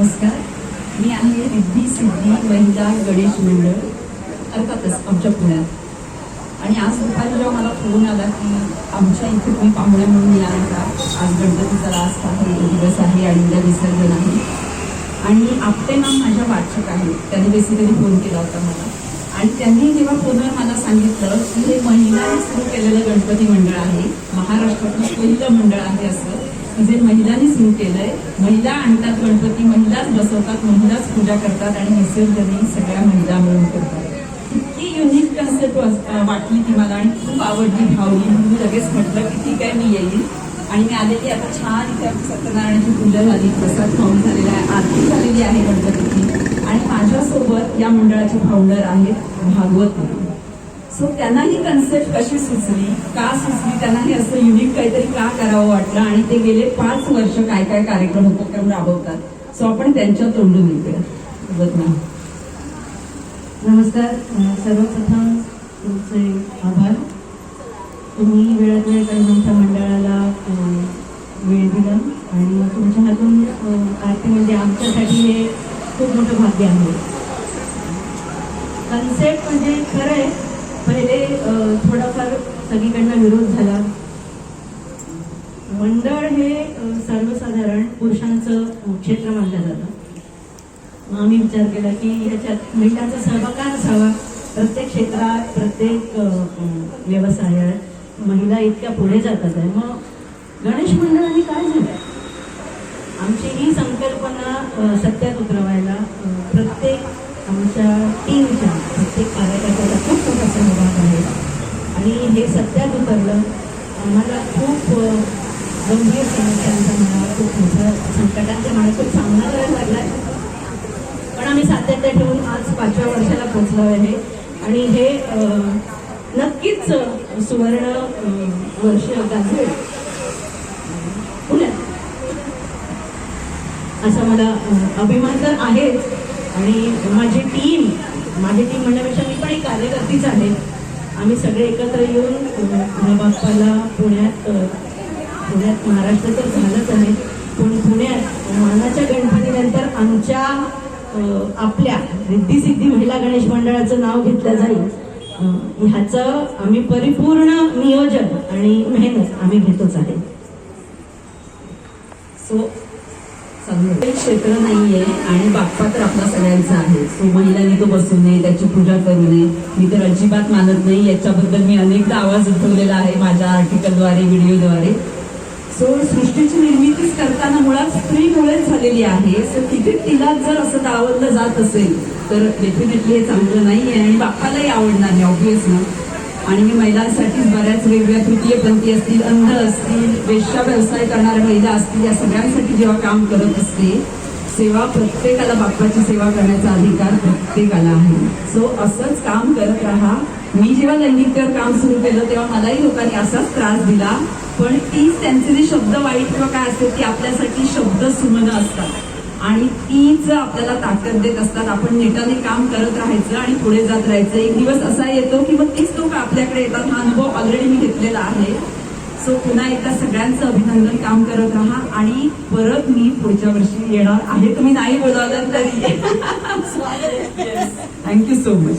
नमस्कार. मी आहे रिद्धी सिद्धी महिला गणेश मंडळ अर्थातच आमच्या पुण्यात. आणि आज दुपारी जेव्हा मला फोन आला की आमच्या इथे तुम्ही पाहुणे म्हणून या का? आज गणपतीचा लास्ट आहे दिवस आहे आणि उद्या विसर्जन आहे. आणि आपटे नाम माझ्या वाचक आहेत त्यांनी बेसिकली फोन केला होता मला. आणि त्यांनी जेव्हा फोनवर मला सांगितलं की हे महिलांनी सुरू केलेलं गणपती मंडळ आहे महाराष्ट्रातलं पहिलं मंडळ आहे असं की जे महिलांनी सुरू केलंय. महिला आणतात गणपती महिलाच बसवतात महिलाच पूजा करतात आणि विसर्जनही सगळ्या महिला मिळून करतात. इतकी युनिक कन्सेप्ट वाटली ती मला आणि खूप आवडली भावली. म्हणून लगेच म्हटलं की ठीक आहे मी येईल. आणि मी आलेली आता छान इथे सत्यनारायणाची पूजा झाली प्रसाद खाऊन झालेला आहे आरती झालेली आहे गणपतीची. आणि माझ्यासोबत या मंडळाचे फाउंडर आहेत भागवत सो त्यांना ही कन्सेप्ट कशी सुचली? का सुचली? त्यांना हे असं युनिक काहीतरी का करावं वाटलं? आणि ते गेले पाच वर्ष काय काय कार्यक्रम उपक्रम राबवतात. सो आपण त्यांच्या तोंडून ऐकूया. बघ ना. नमस्कार. सर्वप्रथम तुमचे आभार. तुम्ही वेळात वेळ काढून तुमच्या मंडळाला वेळ दिला आणि तुमच्या हातून आरती म्हणजे आमच्यासाठी हे खूप मोठं भाग्य आहे. कन्सेप्ट म्हणजे खरं आहे पहिले थोडाफार सगळीकडनं विरोध झाला. मंडळ हे सर्वसाधारण पुरुषांचं क्षेत्र मानलं जातं. मग आम्ही विचार केला की ह्याच्यात महिलांचा सहभाग का नसावा प्रत्येक क्षेत्रात प्रत्येक व्यवसायात महिला इतक्या पुढे जातात आहे. मग गणेश मंडळाने काय झालं आमची ही संकल्पना सत्यात उतरवायला प्रत्येक आमच्या टीमच्या प्रत्येक कार्यकर्त्याचा सहभाग आहे आणि हे सत्यात उतरलं आम्हाला खूप गंभीर समस्यांचा म्हणा खूप मोठ्या संकटांच्या म्हणा खूप सामना करायला लागला पण आम्ही सातत्य ठेवून आज पाचव्या वर्षाला पोचलो आहे. आणि हे नक्कीच सुवर्ण वर्ष गाजवेल. पुण्यात. असा मला अभिमान तर आहेच. आणि माझी टीम माझी टीम म्हणण्यापेक्षा मी पण एक कार्यकर्तीच आहे आम्ही सगळे एकत्र येऊन अ, बाप्पाला पुण्यात पुण्यात महाराष्ट्र तर झालंच आहे. पण पुण्यात मानाच्या गणपतीनंतर आमच्या आपल्या रिद्धी सिद्धी महिला गणेश मंडळाचं नाव घेतलं जाईल. ह्याचं आम्ही परिपूर्ण नियोजन आणि मेहनत आम्ही घेतोच आहे सो सगळं क्षेत्र नाहीये आणि बाप्पा तर आपला सगळ्यांचा आहे. सो महिलांनी तो बसू नये त्याची पूजा करू नये मी तर अजिबात मानत नाही याच्याबद्दल मी अनेकदा आवाज उठवलेला आहे माझ्या आर्टिकलद्वारे व्हिडिओद्वारे. सो सृष्टीची निर्मितीच करताना मुळात स्त्रीमुळेच झालेली आहे. सो तिथे तिला जर असं दावलं जात असेल तर डेफिनेटली हे चांगलं नाही आहे आणि बाप्पालाही आवडणार नाही ऑब्विस ना आणि मी महिलांसाठीच बऱ्याच वेगवेगळ्या तृतीयपंथी असतील अंध असतील वेश्या व्यवसाय करणाऱ्या महिला असतील या सगळ्यांसाठी जेव्हा काम करत असते सेवा प्रत्येकाला बाप्पाची सेवा करण्याचा अधिकार प्रत्येकाला आहे. सो असंच काम करत राहा. मी जेव्हा लैंगिकतेवर काम सुरू केलं तेव्हा मलाही लोकांनी असाच त्रास दिला. पण तीच त्यांचे जे शब्द वाईट किंवा काय असते ती आपल्यासाठी शब्द सुमनं असतात. आणि तीच आपल्याला ताकद देत असतात आपण नेटाने काम करत राहायचं आणि पुढे जात राहायचं. एक दिवस असा येतो की मग तीच लोक आपल्याकडे येतात. हा अनुभव ऑलरेडी मी घेतलेला आहे. सो पुन्हा एकदा सगळ्यांचं अभिनंदन काम करत राहा आणि परत मी पुढच्या वर्षी येणार आहे. तुम्ही नाही बोलावलं तरी. Thank you so much